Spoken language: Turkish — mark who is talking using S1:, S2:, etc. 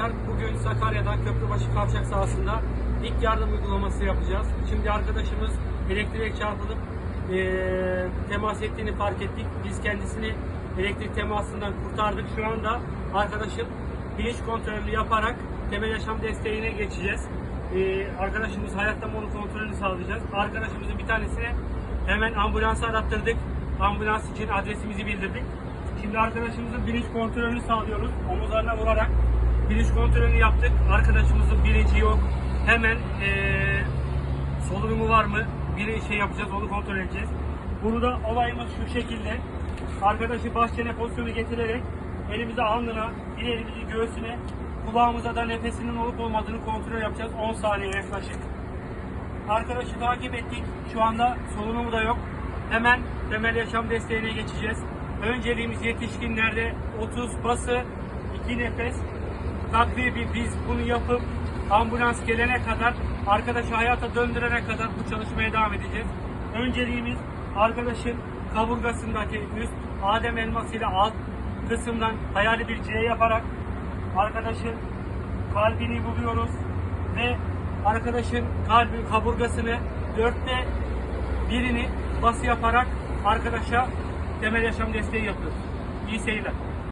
S1: arkadaşlar bugün Sakarya'dan Köprübaşı Kavşak sahasında ilk yardım uygulaması yapacağız. Şimdi arkadaşımız elektriğe çarpılıp eee, temas ettiğini fark ettik. Biz kendisini elektrik temasından kurtardık. Şu anda arkadaşım bilinç kontrolü yaparak temel yaşam desteğine geçeceğiz. Eee, arkadaşımız hayatta mı kontrolünü sağlayacağız. Arkadaşımızın bir tanesine hemen ambulansı arattırdık. Ambulans için adresimizi bildirdik. Şimdi arkadaşımızın bilinç kontrolünü sağlıyoruz. Omuzlarına vurarak bilinç kontrolünü yaptık. Arkadaşımızın bilinci yok. Hemen eee solunumu var mı? Bir şey yapacağız, onu kontrol edeceğiz. Burada olayımız şu şekilde. Arkadaşı baş çene pozisyonu getirerek elimizi alnına, bir elimizi göğsüne, kulağımıza da nefesinin olup olmadığını kontrol yapacağız. 10 saniye yaklaşık. Arkadaşı takip ettik. Şu anda solunumu da yok. Hemen temel yaşam desteğine geçeceğiz. Önceliğimiz yetişkinlerde 30 bası, 2 nefes. Takribi biz bunu yapıp ambulans gelene kadar, arkadaşı hayata döndürene kadar bu çalışmaya devam edeceğiz. Önceliğimiz arkadaşın kaburgasındaki üst Adem elması ile alt kısımdan hayali bir C yaparak arkadaşın kalbini buluyoruz ve arkadaşın kalbi kaburgasını dörtte birini bası yaparak arkadaşa temel yaşam desteği yapıyoruz. İyi seyirler.